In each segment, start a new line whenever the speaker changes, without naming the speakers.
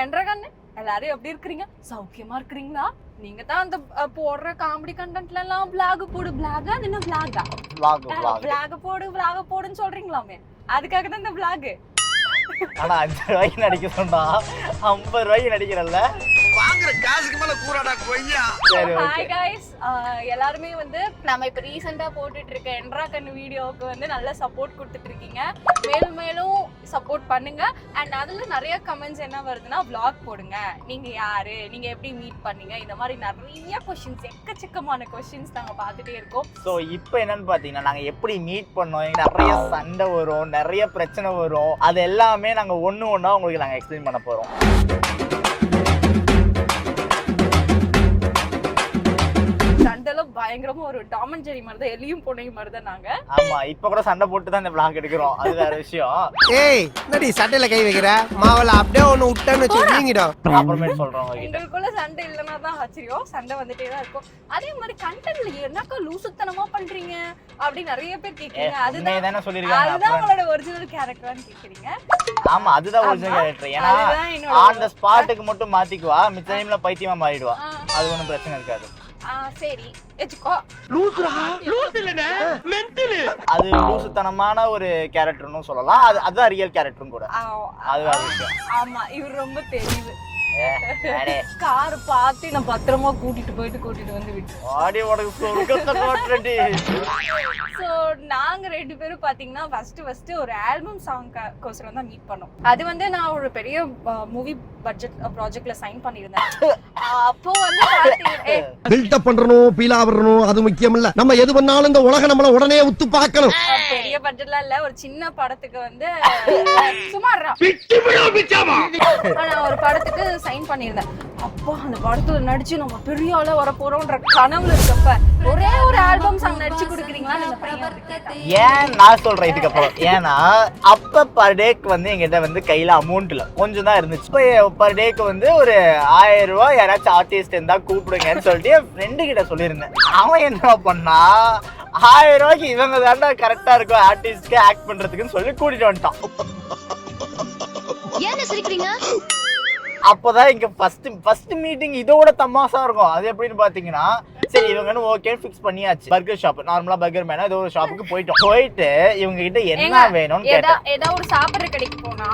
என்ற கண்ணு. எல்லாரும் எப்படி இருக்கிறீங்க? சௌக்கியமா இருக்கிறீங்களா? நீங்க தான் அந்த போடுற காமெடி கண்டென்ட்ல எல்லாம் பிளாக் போடு. பிளாகா அது என்ன பிளாகா பிளாக போடு பிளாக போடுன்னு சொல்றீங்களாமே? அதுக்காக தான் இந்த பிளாக்
ஆனா அஞ்சு ரூபாய்க்கு நடிக்க சொன்னா ஐம்பது ரூபாய்க்கு நடிக்கிறல்ல.
வாங்குற காசுக்கு மேல கூறாடா கொய்யா.
ஹாய் காய்ஸ் எல்லாருமே வந்து நம்ம இப்ப ரீசெண்டா போட்டுட்டு இருக்க என்ரா கண்ணு வீடியோவுக்கு வந்து நல்ல சப்போர்ட் கொடுத்துட்டு இருக்கீங்க மேலும் மேலும் சப்போர்ட் பண்ணுங்க. அண்ட் அதுல நிறைய கமெண்ட்ஸ் என்ன வருதுன்னா vlog போடுங்க. நீங்க யாரு? நீங்க எப்படி மீட் பண்ணீங்க? இந்த மாதிரி நிறைய கொஸ்டின்ஸ் எக்கச்சக்கமான கொஸ்டின்ஸ் நாங்க பார்த்துட்டே இருக்கோம்.
ஸோ இப்போ என்னன்னு பார்த்தீங்கன்னா நாங்கள் எப்படி மீட் பண்ணோம்? நிறைய சண்டை வரும் நிறைய பிரச்சனை வரும். அது எல்லாமே நாங்கள் ஒன்று ஒன்றா உங்களுக்கு நாங்கள் எக்ஸ்பிளைன் பண்ண போகிறோம்
பயங்கரமா ஒரு டாமன் ஜெரி மாதிரி தான் எலியும் பொண்ணையும் மாதிரி தான் நாங்க.
ஆமாம் இப்போ கூட சண்டை போட்டு தான் இந்த vlog எடுக்கிறோம். அது வேற விஷயம்.
ஏய் என்னடி சட்டையில கை வைக்கிற? மாவள அப்படியே ஒண்ணு விட்டேன்னு வச்சு வீங்கிடும்
அப்புறமேட்டு உங்ககிட்ட.
எங்களுக்குள்ள சண்டை இல்லைன்னா தான் ஆச்சரியம். சண்டை வந்துட்டே தான் இருக்கும். அதே மாதிரி கண்டென்ட்ல என்னக்கா லூசுத்தனமா பண்றீங்க? அப்படி நிறைய பேர் கேக்குறீங்க. அதுதான்
தானே சொல்லியிருக்காங்க
அதுதான் உங்களோட ஒரிஜினல் கேரக்டரான்னு கேக்குறீங்க.
ஆமா அதுதான் ஒரிஜினல்
ஆமா.
கேரக்டர் ஏன்னா ஆன் த ஸ்பாட்டுக்கு மட்டும் மாத்திக்குவா. மிச்ச டைம்ல பைத்தியமா மாறிடுவா. அது ஒன்றும் பிரச்சனை இருக்காது.
சரி. வச்சுக்கோ
அது லூசுத்தனமான ஒரு கேரக்டர்னு சொல்லலாம். அது அதுதான் ரியல் கேரக்டரும் கூட.
ஆ,
அது
ஆமா இவர் ரொம்ப தெரியுது கார் பார்த்து நான் பத்திரமா கூட்டிட்டு போயிட்டு கூட்டிட்டு வந்து விட்டு.
ஆடி உனக்கு சொர்க்கத்தை காட்டுறேன்டி.
ஸோ நாங்க ரெண்டு பேரும் பாத்தீங்கன்னா ஃபர்ஸ்ட் ஃபர்ஸ்ட் ஒரு ஆல்பம் சாங் கோசரம் தான் மீட் பண்ணோம். அது வந்து நான் ஒரு பெரிய மூவி பட்ஜெட் ப்ராஜெக்ட்ல சைன் பண்ணியிருந்தேன். அப்போ வந்து ஏய்,
பில்டப் பண்றணும் பீலா வரணும் அது முக்கியம் இல்ல நம்ம எது பண்ணாலும் இந்த உலகம் நம்மள உடனே உத்து பார்க்கணும்.
பெரிய பட்ஜெட்லாம் இல்ல. ஒரு சின்ன படத்துக்கு வந்து சுமார் ஒரு படத்துக்கு சைன் பண்ணியிருந்தேன். அப்பா அந்த படத்துல நடிச்சு நம்ம பெரிய ஆளா வர போறோம்ன்ற கனவுல இருக்கப்ப ஒரே ஒரு ஆல்பம் சாங் நடிச்சு கேட்டான்.
ஏன் நான் சொல்றேன் இதுக்கப்புறம் ஏன்னா அப்ப பர் டேக்கு வந்து எங்கிட்ட வந்து கையில அமௌண்ட் இல்ல. கொஞ்சம் தான் இருந்துச்சு. இப்போ பர் டேக்கு வந்து ஒரு ஆயிரம் ரூபாய் யாராச்சும் ஆர்டிஸ்ட் இருந்தா கூப்பிடுங்கன்னு சொல்லிட்டு என் ஃப்ரெண்டு கிட்ட சொல்லியிருந்தேன். அவன் என்ன பண்ணா ஆயிரம் ரூபாய்க்கு இவங்க தாண்டா கரெக்டா இருக்கும் ஆர்டிஸ்ட்க்கு ஆக்ட் பண்றதுக்குன்னு சொல்லி கூட்டிட்டு வந்துட்டான்.
ஏன் சிரிக்கிறீங்க?
அப்பதான் இங்க ஃபர்ஸ்ட் ஃபர்ஸ்ட் மீட்டிங் இதோட தமாசா இருக்கும். அது எப்படின்னு பாத்தீங்கன்னா சரி இவங்கன்னு ஓகே ஃபிக்ஸ் பண்ணியாச்சு. பர்கர் ஷாப் நார்மலா பர்கர் மேனா ஏதோ ஒரு ஷாப்புக்கு போயிட்டோம். போயிட்டு இவங்க கிட்ட என்ன வேணும்னு கேட்டேன்.
ஏதா ஒரு சாப்பிடுற கடைக்கு போனா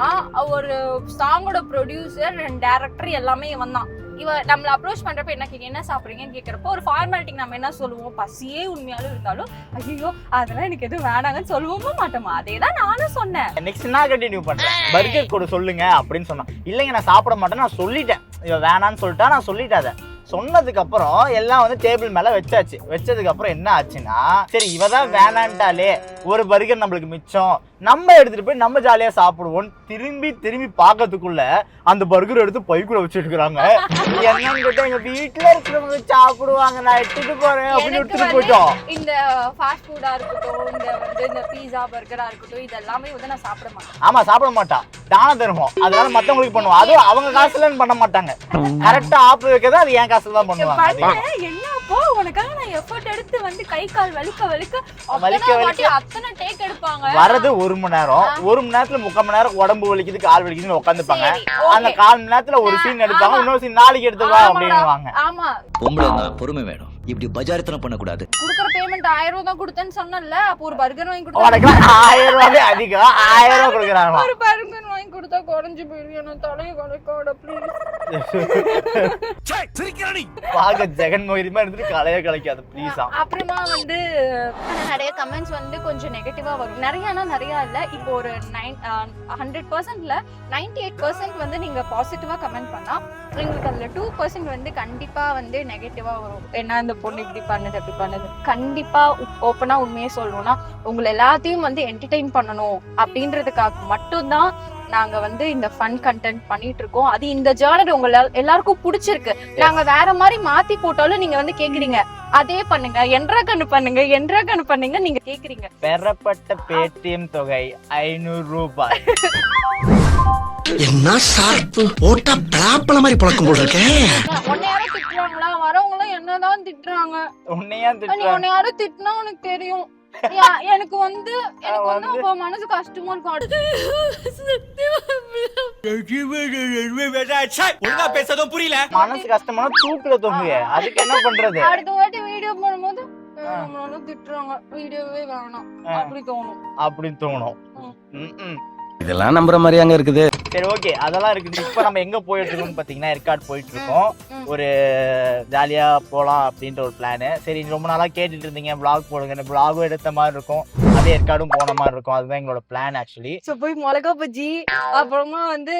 ஒரு சாங்கோட ப்ரொடியூசர் டேரக்டர் எல்லாமே இவன் தான் இவ நம்மளை அப்ரோச் பண்றப்ப என்ன கேட்க என்ன சாப்பிட்றீங்கன்னு கேக்குறப்போ ஒரு ஃபார்மாலிட்டிக்கு நம்ம என்ன சொல்லுவோம்? பசியே உண்மையாலும் இருந்தாலும் ஐயோ அதெல்லாம் எனக்கு எதுவும் வேணாங்கன்னு சொல்லவும் மாட்டோமா? அதே தான் நானும் சொன்னேன்.
நெக்ஸ்ட் நான் கண்டினியூ பண்றேன். பர்கர் கூட சொல்லுங்க அப்படின்னு சொன்னான். இல்லைங்க நான் சாப்பிட மாட்டேன் நான் சொல்லிட்டேன். இவ வேணான்னு சொல்லிட்டா நான் சொல்லிட்டேன் அதை. சொன்னதுக்கு அப்புறம் எல்லாம் வந்து டேபிள் மேல வச்சாச்சு. வச்சதுக்கு அப்புறம் என்ன ஆச்சுன்னா சரி இவ தான் வேணான்ட்டாலே ஒரு பர்கர் நம்மளுக்கு மிச்சம். நம்ம எடுத்துட்டு போய் நம்ம ஜாலியா சாப்பிடுவோம் திரும்பி திரும்பி பார்க்கறதுக்குள்ள அந்த பர்கர் எடுத்து பைக்குள்ள வச்சிருக்காங்க என்னன்னு கேட்டா எங்க வீட்டுல இருக்கிறவங்க சாப்பிடுவாங்க. நான் எடுத்துட்டு போறேன் அப்படின்னு எடுத்துட்டு போயிட்டோம்.
இந்த ஃபாஸ்ட் ஃபுட்டா இருக்கட்டும் இந்த வந்து இந்த பீஸா பர்கரா இருக்கட்டும் இது எல்லாமே வந்து நான் சாப்பிட மாட்டேன்.
ஆமா சாப்பிட மாட்டான். தான தருவோம் அதனால மத்தவங்களுக்கு பண்ணுவோம் அதுவும் அவங்க காசுல பண்ண மாட்டாங்க. கரெக்டா ஆப்பு வைக்கிறது அது என் காசுல தான் பண்ணுவாங்க
உனக்காக நான் எஃபர்ட் எடுத்து வந்து கை கால் வலிக்க வலிக்க
வலிக்க வலிக்க.
வாட்டி அத்தனை டேக் எடுப்பாங்க
வரது ஒரு மணி நேரம் ஒரு மணி நேரத்துல முக்கால் மணி நேரம் உடம்பு வலிக்குது கால் வலிக்குதுன்னு உட்காந்துப்பாங்க. அந்த கால் மணி நேரத்துல ஒரு சீன் எடுப்பாங்க. இன்னொரு சீன் நாளைக்கு எடுத்துவா
ஆமாடா.
அப்படின்னுவாங்க
ஆமா
பொம்பளை பொறுமை வேணும் இப்படி பஜாரித்தனம் பண்ணக்கூடாது.
குடுக்குற பேமெண்ட் ஆயிரம் ரூபாய் தான் கொடுத்தேன்னு சொன்னல அப்போ ஒரு பர்கர் வாங்கி கொடுத்தா
உனக்கு ஆயிரம் ரூபாவே அதிகம். ஆயிரம் ரூபாய் கொடுக்குறாங்க
ஒரு பர்கர் வாங்கி கொடுத்தா குறைஞ்சு போயிடும். எனக்கு தலையை கலைக்காட ப்ளீஸ்
பாக்க ஜெகன் மோகிரிமா இருந்துட்டு கலைய கலைக்காது ப்ளீஸா
அப்புறமா வந்து நிறைய கமெண்ட்ஸ் வந்து கொஞ்சம் நெகட்டிவா வரும். நிறையனா நிறைய இல்ல. இப்போ ஒரு நைன் ஹண்ட்ரட் பர்சன்ட்ல நைன்டி எயிட் பர்சன்ட் வந்து நீங்க பாசிட்டிவா கமெண்ட் பண்ணா எங்களுக்கு அதுல டூ பர்சன்ட் வந்து கண்டிப்பா வந்து நெகட்டிவா வரும். என்ன இந்த பொண்ணு இப்படி பண்ணுது அப்படி பண்ணுது. கண்டிப்பா ஓப்பனா உண்மையே சொல்லணும்னா உங்களை எல்லாத்தையும் வந்து என்டர்டெயின் பண்ணணும் அப்படின்றதுக்காக மட்டும்தான் நாங்க வந்து இந்த ஃபன் கண்டென்ட் பண்ணிட்டு இருக்கோம். அது இந்த ஜேர்னர் உங்க எல்லா- எல்லாருக்கும் பிடிச்சிருக்கு. நாங்க வேற மாதிரி மாத்தி போட்டாலும் நீங்க வந்து கேக்குறீங்க. அதே பண்ணுங்க என்றா கண்ணு பண்ணுங்க என்றா கண்ணு பண்ணுங்க நீங்க கேக்குறீங்க.
பெறப்பட்ட பேடிஎம் தொகை ஐநூறு ரூபாய்.
என்ன ஷார்ப்பு போட்டா பிளாப்பல மாதிரி பழக்கம் போல இருக்கே.
உன்னை யாரும் திட்டுறாங்களா? வரவங்க எல்லாம் என்னதான் திட்டுறாங்க.
உன்னையா
நீ
திட்டுறாங்க.
உன்னை யாரும் திட்டினா உனக்கு தெரியும். எனக்கு வந்து எனக்கு வந்து அப்ப மனசு கஷ்டமா இருக்கும்.
பேசதும் புரியல.
மனசு கஷ்டமான தூக்குல தொங்குங்க அதுக்கு என்ன பண்றது?
அடுத்த வாட்டி வீடியோ நம்மள திட்டுறாங்க. வீடியோவே வேணாம். அப்படி தோணும்.
அப்படின்னு தோணும்.
இதெல்லாம் நம்புற மாதிரி அங்க இருக்குது.
சரி ஓகே. அதெல்லாம் இருக்குது. இப்போ நம்ம எங்க போயிட்டு இருக்கோம்னு பாத்தீங்கன்னா ஏற்காடு போயிட்டு இருக்கோம். ஒரு ஜாலியா போலாம் அப்படின்ற ஒரு பிளானு சரி ரொம்ப நாளா கேட்டுட்டு இருந்தீங்க. Vlog போடுங்க. vlog எடுத்த மாதிரி இருக்கும். அதே ஏற்காடும் போன மாதிரி இருக்கும். அதுதான் எங்களோட பிளான் ஆக்சுவலி
ஸோ போய் மிளகா பஜ்ஜி அப்புறமா வந்து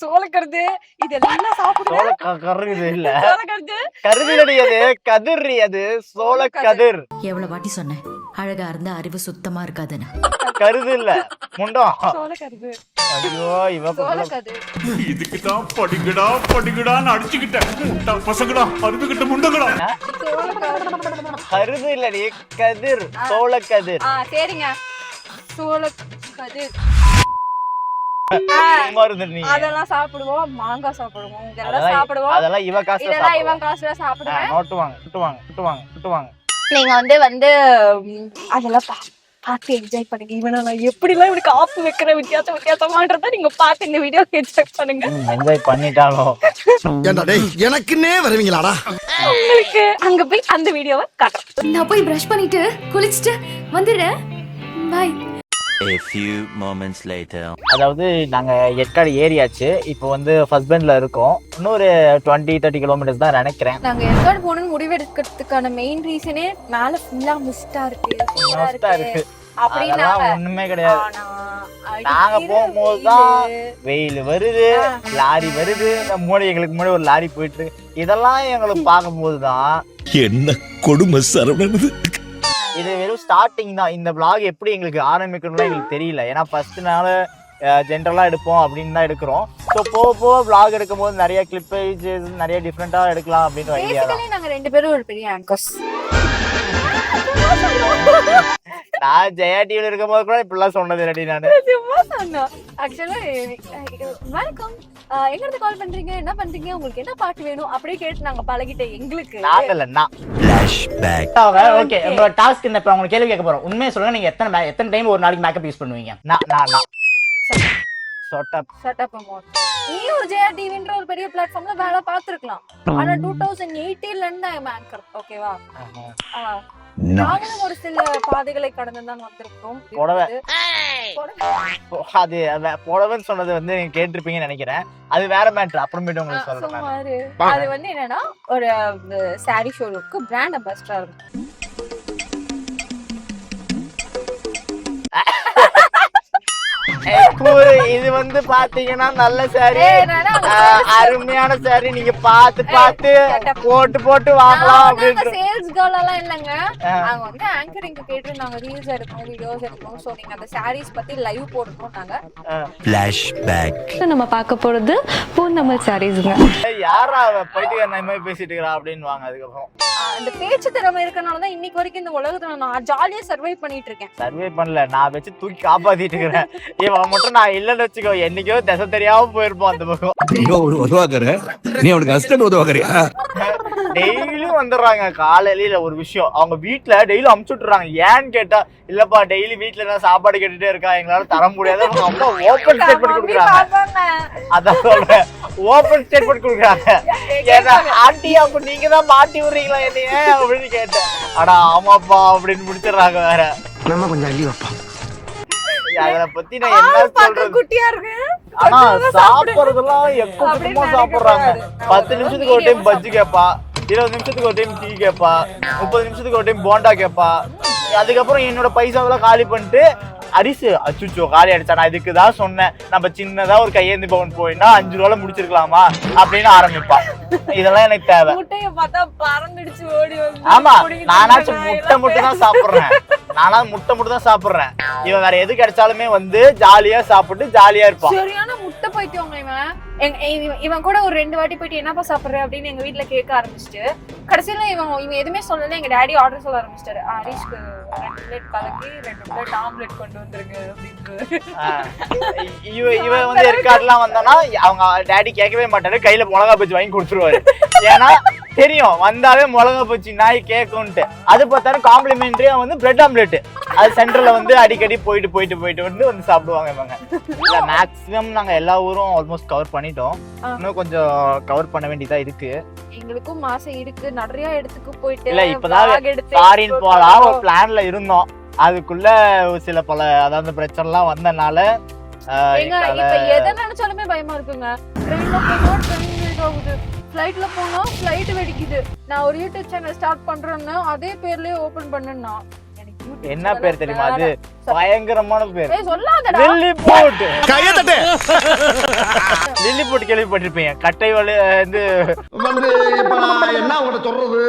சோளக்கருது இதெல்லாம்
க- கருது இல்ல.
சோளக்கருது.
கருதிலடி அது கதிர் அது சோள கதிர்.
எவ்வளவு வாட்டி சொன்னேன் அழகா இருந்தா அறிவு சுத்தமா இருக்காதுன்னு.
கருது இல்ல. முண்டம் ஐயோ இவ
இதுக்கு தான் படிக்கடா படிக்கடான்னு அடிச்சுக்கிட்டேன். பசங்கடா அருந்துகிட்ட
சோளக்கருது
கருது இல்லடி கதிர் சோள கதிர்.
ஆ சரிங்க. சோளக்கதிர்
சும்மா
அதெல்லாம் சாப்பிடுவோம் மாங்காய் சாப்பிடுவோம் இதெல்லாம் சாப்பிடுவோம்.
அதெல்லாம் இவ காசு
இதெல்லாம் இவன் காசுல சாப்பிடுவேன்.
நோட்டு வாங்க நோட்டு வாங்க நோட்டு வாங்க நோட்டு வாங்க
நீங்க வந்து வந்து அதெல்லாம் பா- பார்த்து என்ஜாய் பண்ணுங்க. இவனை நான் எப்படிலாம் இவனுக்கு ஆப்பு வைக்கிற வித்தியாசம் வித்தியாசமான்றத நீங்க பார்த்து இந்த வீடியோ என்ஜாய் பண்ணுங்க.
என்ஜாய் பண்ணிட்டாலும்
ஏண்டா டேய் எனக்குன்னே வருவீங்களாடா?
உங்களுக்கு அங்க போய் அந்த வீடியோவை காட்டுறேன்.
நான் போய் பிரஷ் பண்ணிட்டு குளிச்சுட்டு வந்துடுறேன். பாய்
A few moments later.
அதாவது நாங்க ஏற்காடு ஏரியாச்சு இப்போ வந்து ஃபர்ஸ்ட் பெண்ட்ல இருக்கோம். இன்னொரு டுவெண்ட்டி தேர்ட்டி கிலோமீட்டர்ஸ் தான் நினைக்கிறேன்.
நாங்க ஏற்காடு போகணும்னு முடிவெடுக்கிறதுக்கான மெயின் ரீசனே மேல ஃபுல்லா மிஸ்டா இருக்கு. சூடா
மஸ்தா இருக்கு.
அப்படின்னு
அதெல்லாம் ஒண்ணுமே கிடையாது.
ஆனா,
நாங்க
அடிக்கிற
போகும்போது தான்
வெயிலு.
வெயில் வருது லாரி வருது. இந்த முன்னாடி எங்களுக்கு முன்னாடி ஒரு லாரி போயிட்டு இருக்கு. இதெல்லாம் எங்களுக்கு பார்க்கும்போது தான்
என்ன கொடுமை சரவணன்
இது? வெறும் ஸ்டார்டிங் தான். இந்த vlog எப்படி எங்களுக்கு ஆரம்பிக்கணும்னு எங்களுக்கு தெரியல. ஏன்னா ஃபர்ஸ்ட் நாள் ஜென்ரலாக எடுப்போம் அப்படின்னு தான் எடுக்கிறோம். ஸோ போக போக vlog எடுக்கும்போது நிறைய கிளிப்பேஜ் நிறைய டிஃப்ரெண்ட்டாக எடுக்கலாம் அப்படின்னு ஐடியா தான்.
Basically நாங்க ரெண்டு பேரும் ஒரு பெரிய ஆங்கர்ஸ்
நான் ஜெயா டிவியில் இருக்கும்போது கூட இப்படிலாம் சொன்னது ரெடி நான்.
சும்மா சொன்னோம் எங்க இருந்து கால் பண்றீங்க? என்ன பண்றீங்க? உங்களுக்கு என்ன பாட்டு வேணும்? அப்படியே கேட்டு நாங்க பழகிட்டேன் எங்களுக்கு.
நாங்க இல்ல நான். ஓகே உங்களோட டாஸ்க் இந்த இப்போ? உங்களுக்கு கேள்வி கேட்க போறோம். உண்மையை சொல்லுங்க நீங்க எத்தனை எத்தனை டைம் ஒரு நாளைக்கு மேக்கப் யூஸ் பண்ணுவீங்க? நான் நான் நான் சொட்டப்.
நீ ஒரு ஜெயா டிவின்ற ஒரு பெரிய பிளாட்ஃபார்ம்ல வேலை பார்த்திருக்கலாம். ஆனா டூ தௌசண்ட் எயிட்டீன்ல இருந்து நான் ஆங்கர் ஓகேவா நாங்களும் ஒரு சில பாதைகளை கடந்து தான் வந்திருக்கோம்.
புடவை. அது அது புடவைன்னு சொன்னது வந்து நீங்க கேட்டிருப்பீங்கன்னு நினைக்கிறேன். அது வேற மேட்ரு அப்புறமேட்டு உங்களுக்கு சொல்றேன்.
அது வந்து என்னன்னா ஒரு சாரி ஷோரூம்க்கு பிராண்ட் அம்பாசிடரா இருக்கும்.
கூறு, இது வந்து பாத்தீங்கன்னா நல்ல சாரி அருமையான சாரி நீங்க பார்த்து பார்த்து
கேட்ட-
போட்டு போட்டு வாங்கலாம் அப்படின்ற
சேல்ஸ் கேர்ள் எல்லாம் இல்லங்க. அவங்க வந்து ஆங்கரிங் கேட்டிருந்தாங்க ரீல்ஸ் எடுக்கணும் வீடியோஸ் எடுக்கணும் சோ நீங்க அந்த சாரீஸ் பத்தி லைவ் போடணும் நாங்க.
Flashback.
நம்ம பார்க்க போறது பூந்தமிழ் சாரீஸ்ங்க
யாரா அவ போயிட்டு நான் மாதிரி பேசிட்டு இருக்கிறா அப்படின்னு வாங்க அதுக்கப்புறம்.
அந்த பேச்சு திறமை இருக்கனால தான் இன்னைக்கு வரைக்கும் இந்த உலகத்துல நான் ஜாலியா சர்வை பண்ணிட்டு இருக்கேன்.
சர்வே பண்ணல. நான் வச்சு தூக்கி காப்பாத்திட்டு இருக்கிறேன். இவன் மட்டும் நான் இல்லைன்னு வச்சுக்கோ என்னைக்கோ திசை தெரியாம போயிருப்போம் அந்த பக்கம்.
ஒரு உதவாக்கற நீ அவனுக்கு அசிஸ்டன்ட் உதவாக்கறியா
டெய்லியும் வந்துடுறாங்க காலையில ஒரு விஷயம். அவங்க வீட்ல டெய்லி அமுச்சு விட்டுறாங்க. ஏன்னு கேட்டா இல்லப்பா டெய்லி வீட்ல நான் சாப்பாடு கேட்டுட்டே இருக்கா? எங்களால தர முடியாது. அவங்க ஓப்பன் ஸ்டேட்மெண்ட் கொடுக்குறாங்க. அதான் சொல்றேன். ஓப்பன் ஸ்டேட்மெண்ட் கொடுக்குறாங்க. ஏன்னா ஆண்டி அப்ப நீங்க தான் மாட்டி விடுறீங்களா என்னைய? அப்படின்னு கேட்டேன். அடா ஆமாப்பா அப்படின்னு முடிச்சிடுறாங்க வேற.
நம்ம கொஞ்சம் அள்ளி வைப்போம்.
அத பத்தி நான் என்ன சொல்றது
குட்டியா இருக்கு
ஆனா. சாப்பிடுறதெல்லாம் எக்கோ
அப்படின்னு
சுத்தமா சாப்பிடுறாங்க. பத்து நிமிஷத்துக்கு ஒரு டைம் பஜ்ஜி கேப்பா இருபது நிமிஷத்துக்கு ஒரு டைம் டீ கேப்பா முப்பது நிமிஷத்துக்கு ஒரு டைம் போண்டா கேப்பா அதுக்கப்புறம் என்னோட பைசாவெல்லாம் காலி பண்ணிட்டு அரிசி அச்சுச்சோ காலி அடிச்சா நான் இதுக்கு தான் சொன்னேன். நம்ம சின்னதா ஒரு கையேந்தி பவன் போயினா அஞ்சு ரூபால முடிச்சிருக்கலாமா அப்படின்னு ஆரம்பிப்பா. இதெல்லாம் எனக்கு தேவை. ஆமா நானாச்சும். முட்டை மட்டும் தான் சாப்பிடுறேன். நானா முட்டை மட்டும் தான் சாப்பிடுறேன். இவன் வேற எது கிடைச்சாலுமே வந்து ஜாலியா சாப்பிட்டு ஜாலியா இருப்பான்.
முட்டை பைத்தியவங்க இவன். எங்க- இவன் இவன் கூட ஒரு ரெண்டு வாட்டி போயிட்டு என்னப்பா சாப்பிடுற அப்படின்னு எங்க வீட்டுல கேட்க ஆரம்பிச்சிட்டு கடைசியில இவன் இவன் எதுவுமே சொல்லல எங்க டேடி ஆர்டர் சொல்ல ஆரம்பிச்சிட்டாரு. ஹரீஷ்க்கு ரெண்டு பிளேட் கலக்கி ரெண்டு பிளேட் ஆம்லெட் கொண்டு வந்துருங்க அப்படின்னு
இவ இவ வந்து ஏற்காடுலாம் வந்தானா அவங்க டேடி கேட்கவே மாட்டாரு கையில மிளகா பஜ்ஜி வாங்கி கொடுத்துருவாரு. ஏன்னா தெரியும். வந்தாலே மிளகா பச்சி நாய் கேக்கும்ட்டு அது பார்த்தாலும் காம்ப்ளிமெண்ட்ரியா வந்து பிரெட் ஆம்லெட் அது சென்டர்ல வந்து அடிக்கடி போயிட்டு போயிட்டு போயிட்டு வந்து வந்து சாப்பிடுவாங்க இவங்க. இல்ல மேக்ஸிமம் நாங்க எல்லா ஊரும் ஆல்மோஸ்ட் கவர் பண்ணிட்டோம். இன்னும் கொஞ்சம் கவர் பண்ண வேண்டியதா இருக்கு.
எங்களுக்கும் ஆசை இருக்கு. நிறைய இடத்துக்கு போயிட்டு
இல்ல, இப்பதான் ஃபாரின் போலாம். ஒரு பிளான்ல இருந்தோம். அதுக்குள்ள ஒரு சில பல அதாவது வந்தனால
ஏங்க
எங்களால-
இப்ப எதை நினைச்சாலுமே பயமா இருக்குங்க. ட்ரெயின்ல ட்ரெயின் ஆகுது. ஃப்ளைட்ல போனா ஃப்ளைட் வெடிக்குது. நான் ஒரு யூடியூப் சேனல் ஸ்டார்ட் பண்றேன்னு அதே பேர்லயே ஓபன் பண்ணுனா
என்ன பேர் தெரியுமா அது. பயங்கரமான பேர்.
ஏய் சொல்லாதடா.
லில்லி போட்
கைய தட்டு
லில்லி போட் கேள்விப்பட்டிருப்பீங்க. கட்டை வலி வந்து
வந்து இப்ப நான் என்ன உங்கள்ட்ட சொல்றது?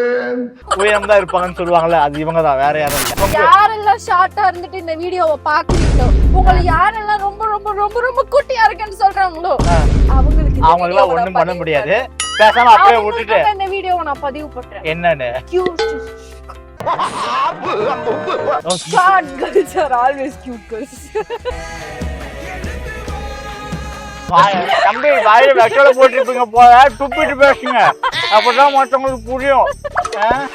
உயரம் தான் இருப்பாங்கன்னு சொல்லுவாங்கல்ல அது இவங்க தான் வேற யாரும் இல்ல.
யாரெல்லாம் ஷார்ட்டா இருந்துட்டு இந்த வீடியோவை பாக்குறீங்களோ உங்களை யாரெல்லாம் ரொம்ப ரொம்ப ரொம்ப ரொம்ப குட்டியா இருக்குன்னு சொல்றாங்களோ அவங்களுக்கு இந்த
ஒண்ணும்
நான்
பண்ண
பதிவு
முடியாது.
பண்றேன்.
பேசாம அப்படியே விட்டுட்டு.
அவங்களுக்காக இந்த வீடியோவை நான் பதிவு பண்றேன்.
என்னன்னு?
Cute. Short girls are always cute girls.
தம்பி வாயில வெட்டோட போட்டிருப்பீங்க போல. துப்பிட்டு பேசுங்க. அப்பதான் மற்றவங்களுக்கு புரியும். ஆ?